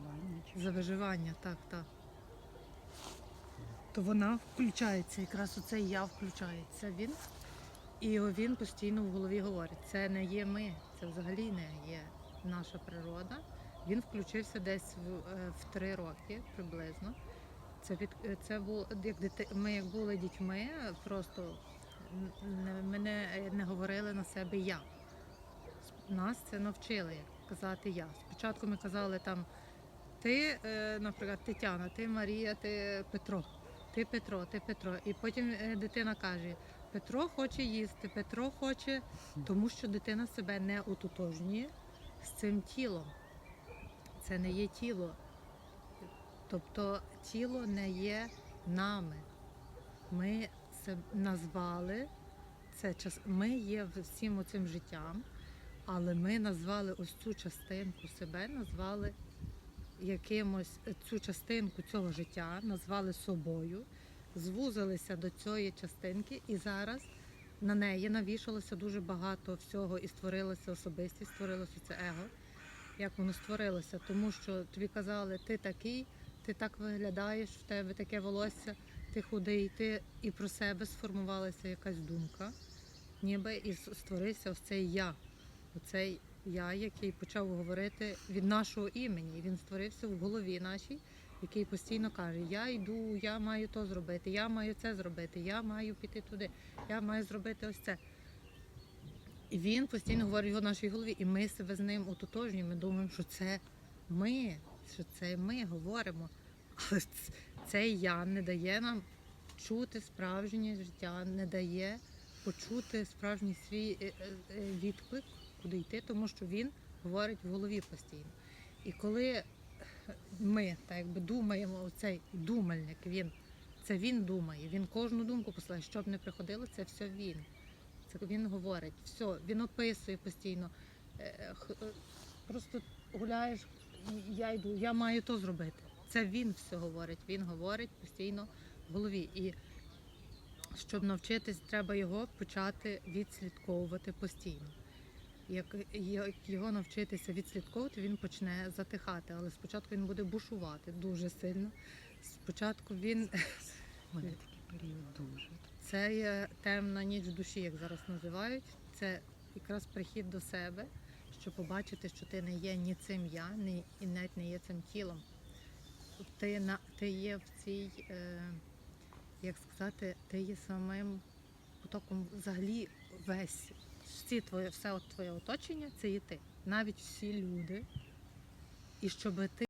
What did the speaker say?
виживання. чи За виживання, так, так. То вона включається, якраз оце я включається він. І він постійно в голові говорить, це не є ми, це взагалі не є наша природа. Він включився десь в, е, в три роки приблизно. Це від е, це було як дити, ми як були дітьми, просто н- ми не, не говорили на себе я. Нас це навчили як казати я. Спочатку ми казали там ти, е, наприклад, Тетяна, ти Марія, ти Петро, ти Петро, ти Петро. І потім е, дитина каже: Петро хоче їсти, Петро хоче, тому що дитина себе не ототожнює з цим тілом. Це не є тіло. Тобто тіло не є нами. Ми це назвали, це час. Ми є всім оцим життям, але ми назвали ось цю частинку себе, назвали якимось цю частинку цього життя, назвали собою, звузилися до цієї частинки, і зараз на неї навішалося дуже багато всього і створилася особистість, створилося це его. Як воно створилося, тому що тобі казали, ти такий, ти так виглядаєш, в тебе таке волосся, ти худий, ти і про себе сформувалася якась думка, ніби і створився ось цей я, оцей я, який почав говорити від нашого імені. Він створився в голові нашій, який постійно каже: Я йду, я маю то зробити, я маю це зробити, я маю піти туди, я маю зробити ось це. І він постійно говорить в нашій голові, і ми себе з ним ототожнюємо. Ми думаємо, що це ми, що це ми говоримо. Але ц- цей я не дає нам чути справжнє життя, не дає почути справжній свій е, е, е, відклик, куди йти, тому що він говорить в голові постійно. І коли ми так якби думаємо, оцей думальник, він це він думає, він кожну думку посилає, що б не приходило, це все він. Це він говорить, все, він описує постійно. Е, е, Просто гуляєш, я йду, я маю то зробити. Це він все говорить. Він говорить постійно в голові. І щоб навчитись, треба його почати відслідковувати постійно. Як, його навчитися відслідковувати, він почне затихати, але спочатку він буде бушувати дуже сильно. Спочатку він мене такий період дуже. це є темна ніч в душі, як зараз називають. Це якраз прихід до себе, щоб побачити, що ти не є ні цим я, ні і навіть не є цим тілом. Ти на ти є в цій, е, як сказати, ти є самим потоком взагалі весь. Всі твоє, все от твоє оточення це і ти. Навіть всі люди. І щоб ти